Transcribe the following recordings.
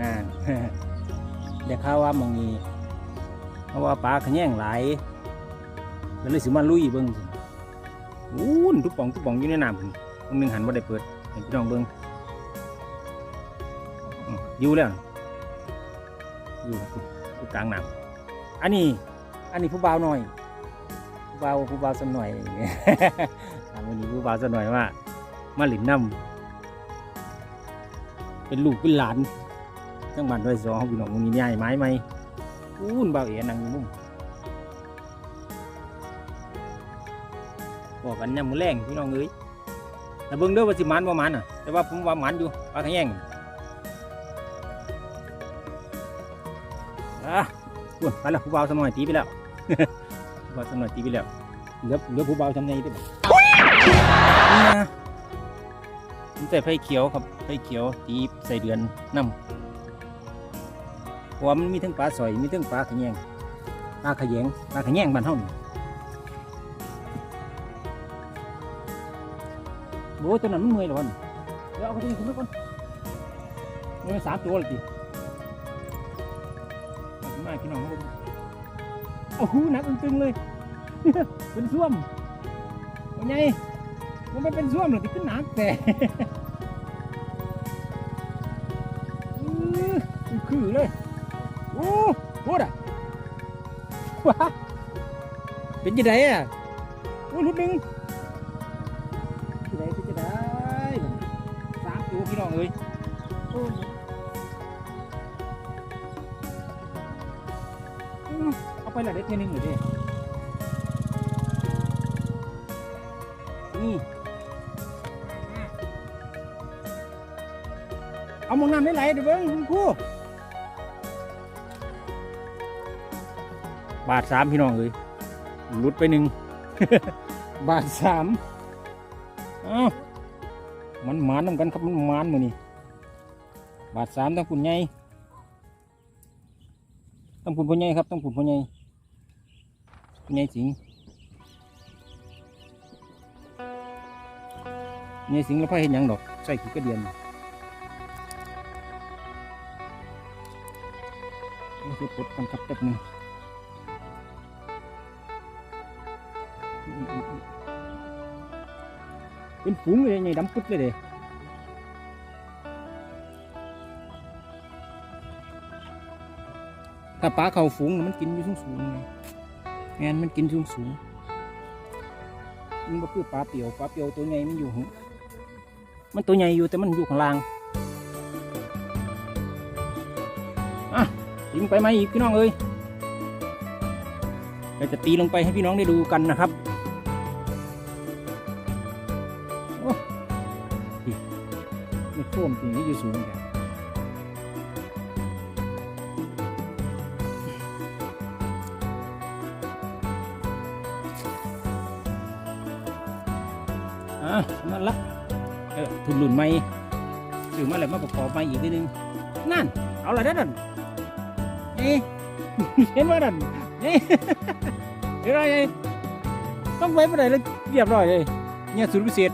นะได้ข่าว่ามองนี้เพราะว่าปลาขะแยงหลายก็เลยสิมาลุยเบิ้งอู้นทุกป่องทุกป่องอยู่ในน้ำพุ่นตรงหนึงหันว่าได้เปิดให้พี่น้องเบิ้งอยู่แล้วอยู่อยู่กลางน้ำอันนี้อันนี้ผู้บ่าวหน่อยผู้บ่าวผู้บ่าวสักหน่อยถามวันนี้ผู้บ่าวสักหน่อยว่า มาหลินน้ำเป็นลูกเป็นหลาน จังหวัดด้วยสองพี่น้องมึงนี่ใหญ่ไม้ไหมอู้นบ่าวเอ๋นังอยู่มุมบอกกันยำมือแรงพี่น้องเอ้ยแต่เบิ่งเด้อว่าสิมันบ่ามันอะ แต่ว่าผมว่ามันอยู่ปลาขะแยงอะพุ่นไปแล้วผู้เบาสมอยตีไปแล้วผู้เบาสมอยตีไปแล้วเหลือเหลือผู้เบาทำไงได้บ้างนี่นะผมใส่ไฟเขียวครับไฟเขียวตีใส่เดือนน้ำ เพราะว่ามันมีทั้งปลาสอยมีทั้งปลาขยงปลาขยงปลาขยงบ้านเฮานี่โอ้ตัวนั้นมันเมื่อยแล้ววันเดี๋ยวเอาไปตัวนี้ขึ้นมาก่อนมันสามตัวเลยดิเอาขึ้นมาให้พี่น้องเขาโอ้โหหนักตึงเลย เป็นส้วมว่าไงมันไม่เป็นส้วมหรอกที่ขึ้นหนักแต่คือเลย โอ้โหดอะว้าเป็นยังไงอะโอ้ยรุดหนึ่งยังไงเป็นยังไงสามตัวพี่น้องเอ้ยโอ้ยเอาไปละเด็ดเทนึงเลยดินี่เอามองน้ำได้ไหลเดี๋ยวเบิ้งคุณครู บาทสามพี่น้องเลยหลุดไปหนึ่ง บาทสามอ้ามันหมานนำกันครับมันหมานมือนี่บาทสามต้องปุ่นใหญ่ต้องปุ่นพ่อใหญ่ครับต้องปุ่นพ่อใหญ่พ่อใหญ่สิงใหญ่สิงแล้วพ่อเห็นยังดอกใส่ขี้กระเดียนนี่คือปดกันครับแป๊บหนึง เป็นฝูงเลยไงดำปึ๊ดเลยเด้ถ้าปลาเข้าฝูงมันกินอยู่สูงสูงไงแมนมันกินสูงสูงมันก็คือปลาเปียวปลาเปียวตัวใหญ่มันอยู่ มันตัวใหญ่อยู่แต่มันอยู่ข้างล่างยิงไปไหมอีกพี่น้องเอ้ยเราจะตีลงไปให้พี่น้องได้ดูกันนะครับ วมจริงนี่อยู่สูงแกอะนั่นละเออทุนหลุนไม่ซื้อมาแล้วมาประกอบใหม่อีกนิดนึง นั่น เอาอะไรนั่นนี่เห็นว่านั่นนี่เห็นอะไรต้องไว้เมื่อไหร่แล้วเรียบร้อยเลยเนี่ยสูตรพิเศษ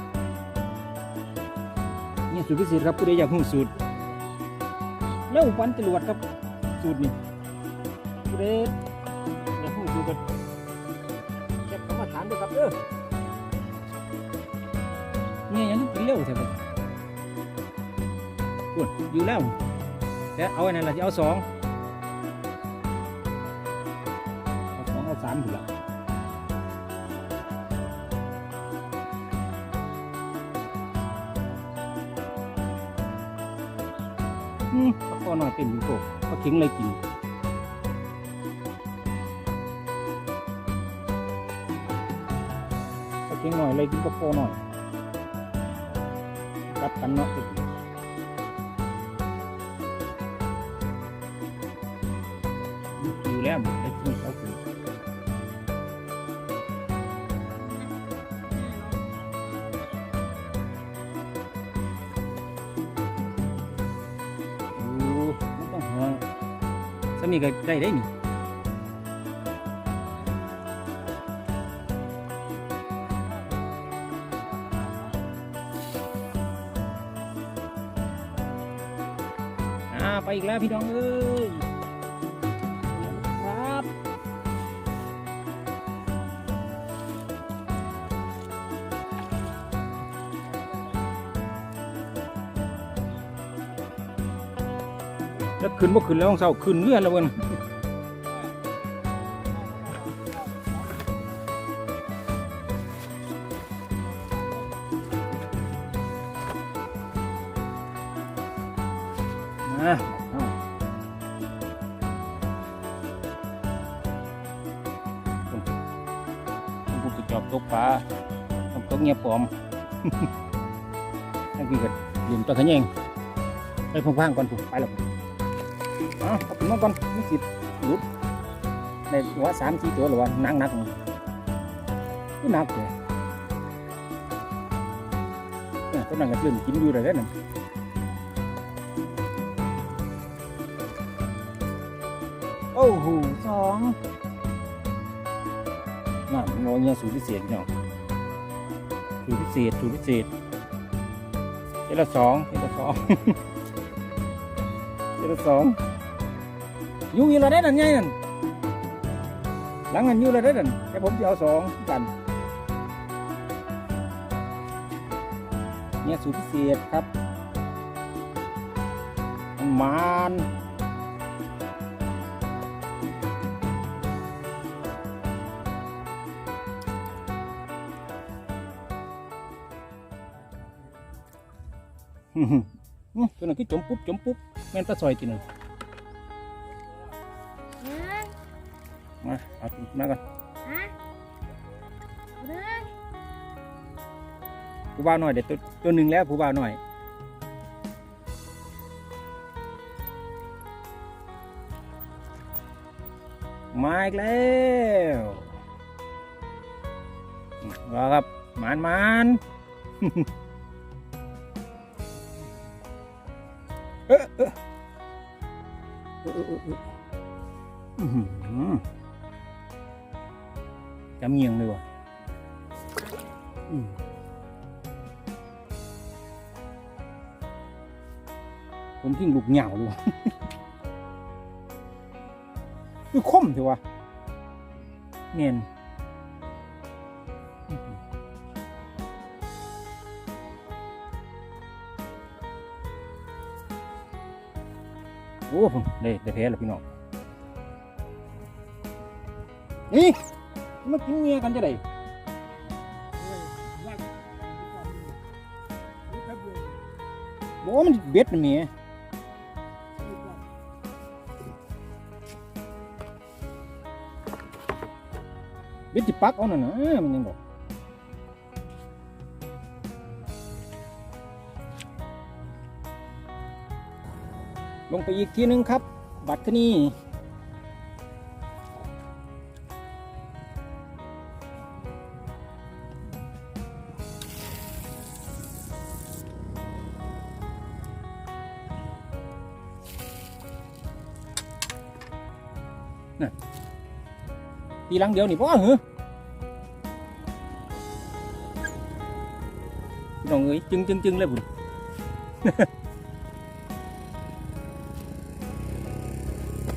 เนี่ยสูตรพิเศษครับผู้ใดอยากหูสูตรแล้วฟันจรวดครับสูตรนี่ผู้ใดอยากหูสูตรกันแค่คำมาถามด้วยครับเด้อเนี่ยยังกินเร็วใช่ไหมกดอยู่แล้วแต่เอาอันนั้นเราจะเอาสองเอาสองเอาสามถูกละ มาคอหน่อยเต็มอยู่โกปลาเข็งเลยกินปลาเข็งหน่อยเลยกินปลาคอหน่อยกัดกันเนาะ สมีก็ได้ได้นี่าไปอีกแล้วพี่น้องเอ้ย ขึ้นบ่ขึ้นแล้วของเศร้าขึ้นเรื่อนแล้วเว้ยมาเอาผมจะจอบตกปลาต้องตกเงียบปลอมนั่นคือกันยืมตัวขะแยงไปพังๆก่อนผมไปแล้ว เอ้าเอาขึ้นมาก่อนไม่สิหลุดในหัวสามสี่ตัวหรือว่านักนักๆนี่ก็หนักเลยเนี่ยตัวนั้นก็เริ่มกินอยู่เลยนั่นโอ้โหสองน่ะน้อยเนี่ยสูตรพิเศษพี่น้องสูตรพิเศษสูตรพิเศษเจละสองเจละสองเจละสอง อยูอยู่ละได้นั่นไงนั่นหลังนั้นอยูละได้นั่นแต่ผมจะเอาสองกันเนี่ยสูตรพิเศษครับมันมานอื้อหืออื้อตัวนั้นคือจมปุ๊บจมปุ๊บแม่นปลาซอยกินนึง มาเอามาก่อนฮะเด้อผู้บ่าวหน่อยเด็ดตัวตัวหนึ่งแล้วผู้บ่าวหน่อยมาอีกแล้วอืมรอครับหมานหมานเออเออเออเออ จำเงียงเลยว่ะผมทิ้งลูกเหงาเลยว่ะคือคมเถอะวะเนียนโอ้ผมได้ได้แพ้แล้วพี่น้องนี่ มากินเมียกันจะได้บอกว่ามันเบ็ดนะเมียเบ็ดจิปักเอาหน่ะนะมันยังบอกลงไปอีกทีนึงครับ บัตรนี้ ตีหลังเดียวนี่พ่อเหรอพี่น้องเอ้ยจึงจึงจึงเลยบุญ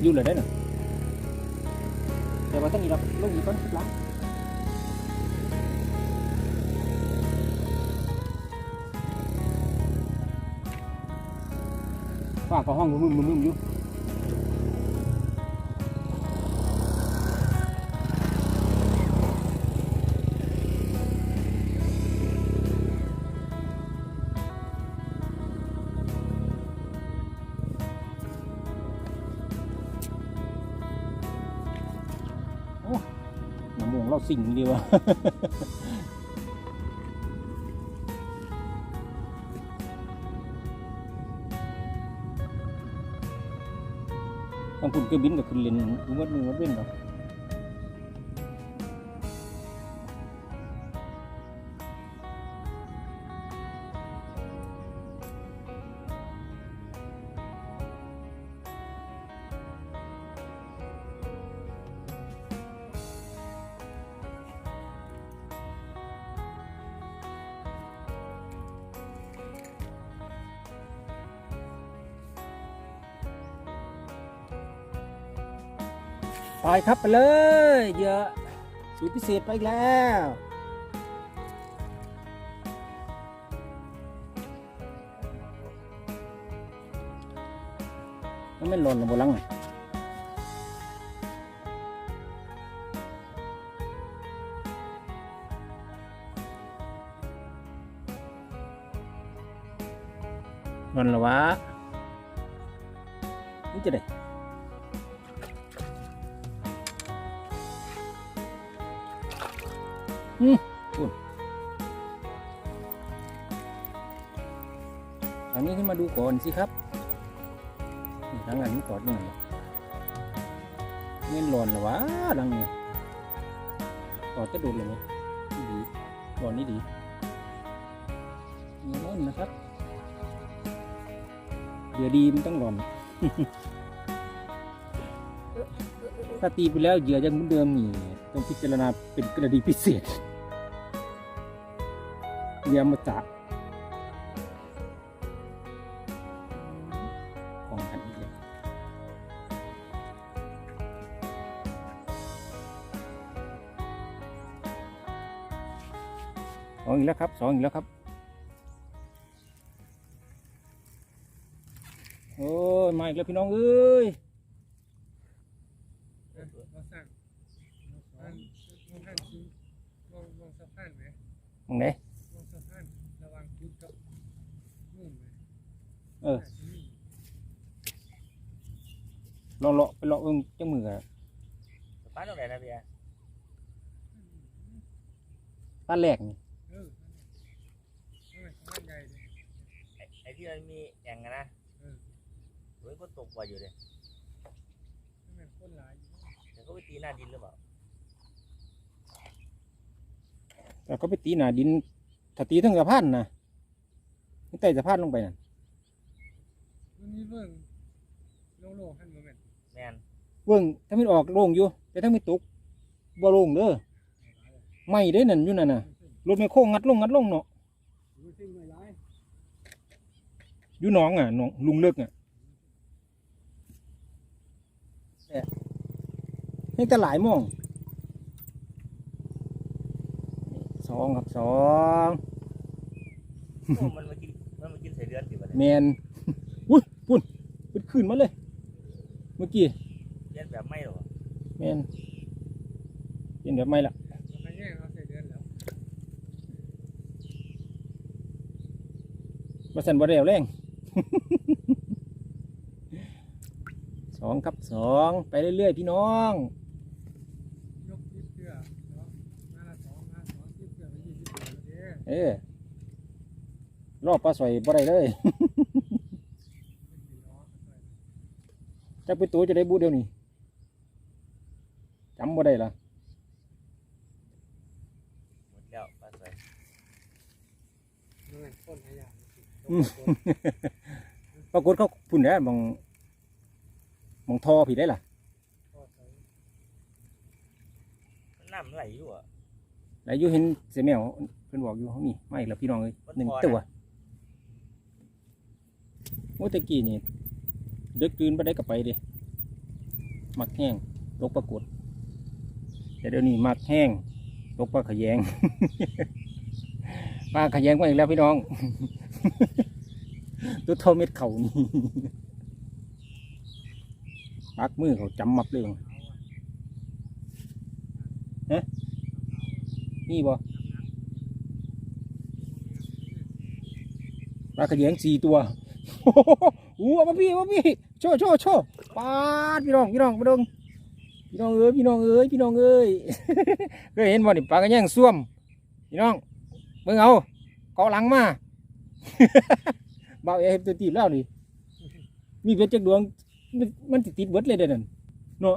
อยู่เลยได้หน่ะแต่ว่าต้องมีรับลูกอีกคนล้างฝากกับห้องมึงมึงมึงอยู่ เราสิ่งดีวะทางคุณก็บินกับคุณเลนรู้ว่ามือว่าเว้นเหรอ ไปครับไปเลยเยื่อสูตรพิเศษไปแล้ว มันไม่หล่นหรือบลังอะหล่นหรอวะนี่จะได้ อืมอุ่นทางนี้ขึ้นมาดูก่อนสิครับนี่ทางนั้นกอดยังไงเงินหล่นหรอวะดังนี่ยกอดจะดูดเลยไหมนี่ดีหล่นนี่ดีเงินหล่นนะครับ เดี๋ยวดีมันต้องหล่นถ้าตีไปแล้วเหยื่อยังเหมือนเดิมนี่ต้องพิจารณาเป็นกรณีพิเศษ ยื่อมาจาของขันอีกแล้วสองอีกแล้วครับสองอีกแล้วครับ โอ้ยมาอีกแล้วพี่น้องเอ้ยเราสั่งมันมันท่านคิงมองสะพานไหมมองไหน มองสะพานระวังคุดกับนู่นไหม เออลองเลาะไปเลาะเบิ่งจังมืออะป้าตรงไหนนะพี่อะป้านแรกนี่เออนั่นแหละสะพานใหญ่เลยไอ้ไอ้ที่มันมีแอ่งอะนะเออเฮ้ยก็ตกบ่อยอยู่เลยนั่นแหละคนหลายอยู่เดี๋ยวเขาไปตีหน้าดินหรือเปล่าแต่ก็ไปตีหนาดินถ้าตีทั้งสะพานนะนี่ไต่สะพานลงไปน่ะ มันมีเบิ่งโล่งๆหันโมเมนต์แมนเบิ่งถ้ามันออกโล่งอยู่ แต่ถ้าไม่ตกบ่โล่งเด้อไม่ได้นั่นอยู่นั่นน่ะรถไม่โค้งงัดลงงัดลงเนาะรู้สึกไม่ร้ายอยู่หนองอะหนองลุงเลิกอะแต่ให้แต่หลายโมองสองครับสอง โอ้มันมากินมันมากินใส่เดือนสิบัดแมนี้นอุ้ยพุ่น พุ่นขึ้นมาเลย เมื่อกี้เดือนแบบไม่หรอแมนเป็นแบบไม่ละมันไปแย่งเอาใส่เดือนแล้วมาสั่นบ่ได้เอาแรง สองครับสองไปเรื่อยๆพี่น้องยกทิพเกลือเนาะมาละสองมาสองทิพเกลือไปยี่สิบเกลือเด้อเออรอบปลาสอยบ่ได้เลย เป็นสี่ล้อใส่ จักไปตัวจะได้บูเดียวนี่จำบ่ได้ละหมดแล้วป้าสวยนั่นแหละคนขยะปรากฏเขาพุ่นแล้วมองมองทอผิดได้ล่ะก็ใส่มันน้ำไหลอยู่อะแล้วอยู่เห็นเสียแมวเพิ่นบอกอยู่เขานี่ไม่แล้วพี่น้องเอ้ยมันหนึ่งพอนะตัวโอ้แตะกี้นี่ เดึกตื่นไปได้ก็ไปเดิมักแห้งตกปรากฏแต่เดี๋ยวนี้มักแห้งตกปลาขยงปลาขยงมาอีกแล้วพี่น้องตัวเท่าเม็ดเขานี่ปักมือเขาจำมับเลยฮะนี่บ่ปลาขยงสี่ตัวโอ้โหเอามาพี่เอามาพี่ โชว์โชว์โชว์ปาดพี่น้องพี่น้องพี่น้องพี่น้องเอ้ยพี่น้องเอ้ยพี่น้องเอ้ยเคยเห็นบ่นี่ปลากระแยงซ่วมพี่น้องเบิ่งเอาเกาะหลังมาบ่าวเอฟตัวตีบแล้วนี่มีเพชรจักดวง มันติดติดเบิดเลยเด่นเนาะ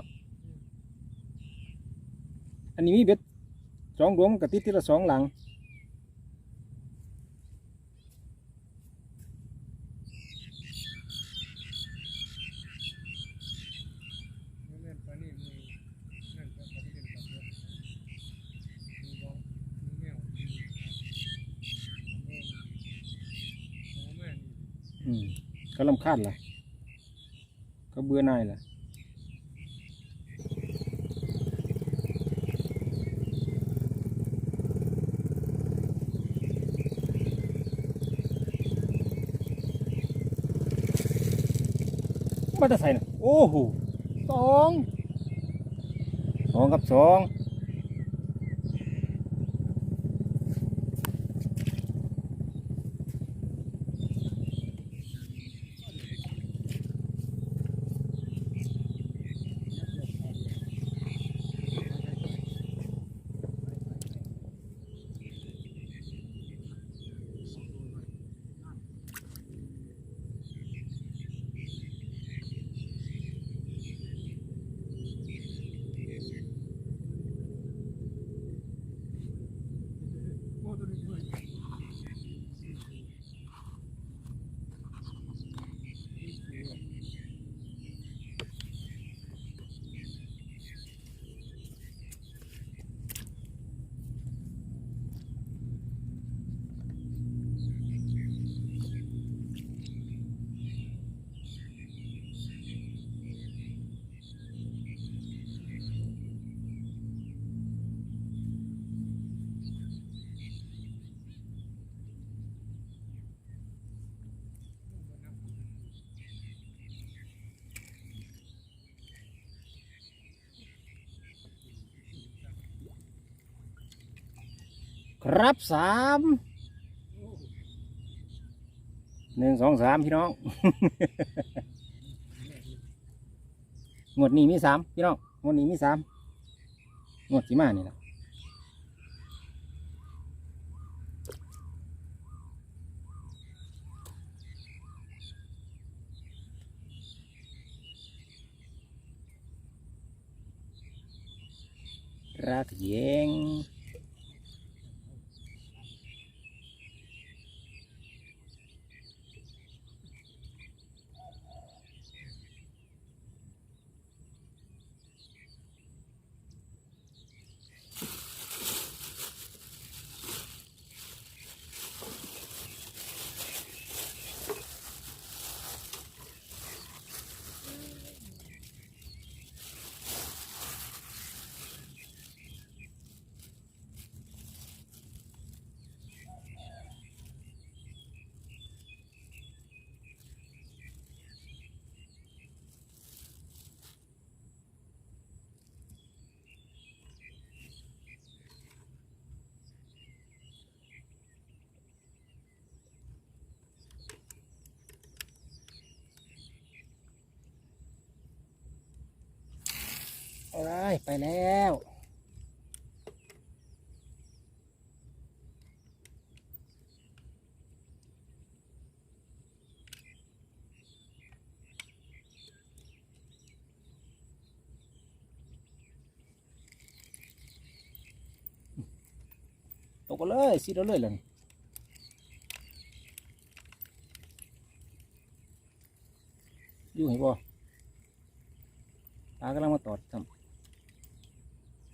อันนี้มีเบ็ดสองดวงมันก็ติดทีละสองหลัง เขาลำคาดล่ะเขาเบื่อหน่ายล่ะมาจะใส่นะโอ้โหสองสองกับสอง ครับสามหนึ่งสองสามพี่น้อง งวดนี้มีสามพี่น้อง งวดนี้มีสามงวดสีมานี่แหละรักเย็ง เอาไปแล้วตกเลยสิเราเลยเลยอยู่ให้บ่ตากำลังมาตอดทำ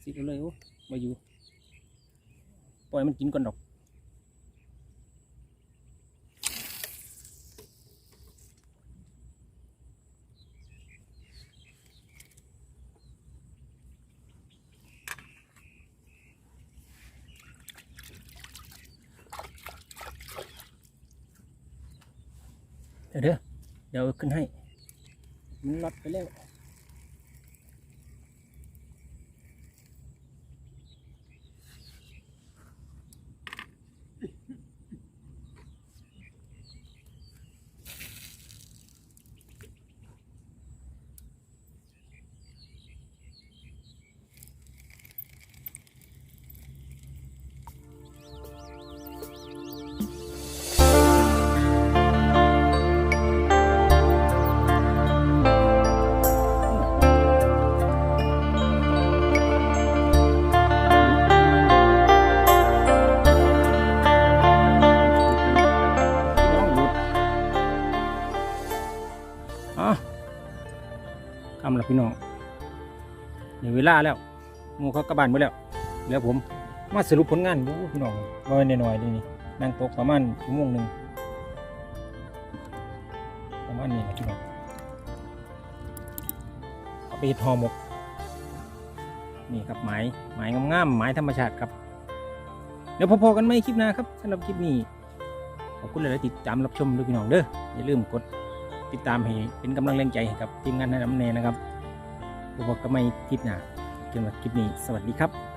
สิเราเลยโอ้มาอยู่ ปล่อยมันกินก่อนดอกเดี๋ยวเดี๋ยวขึ้นให้ มันล็อตไปแล้ว อะทำล้วพี่น้องเดี๋ยวเวลาแล้วมูเขากลับานหมดแล้วเดี๋ยวผมมาสรุปผลงานดูพี่น้องว่าหน่อยๆนี่นี่นั่งตกประมาณชั่วโมงหนึ่งประมาณนี้นะพี่น้องเอาไปเฮ็ดหอหมกนี่ครับหมายหมายงามๆหมายธรรมชาติครับ เดี๋ยวพอๆกันไหมคลิปหน้าครับสำหรับคลิปนี้ขอบคุณหลายๆติดตามรับชมด้วยพี่น้องเด้ออย่าลืมกด ติดตามให้เป็นกำลังแรงใจให้กับทีมงานให้น้ำแน่นะครับพบกันใหม่คลิปหน้าจนว่าคลิปนี้ สวัสดีครับ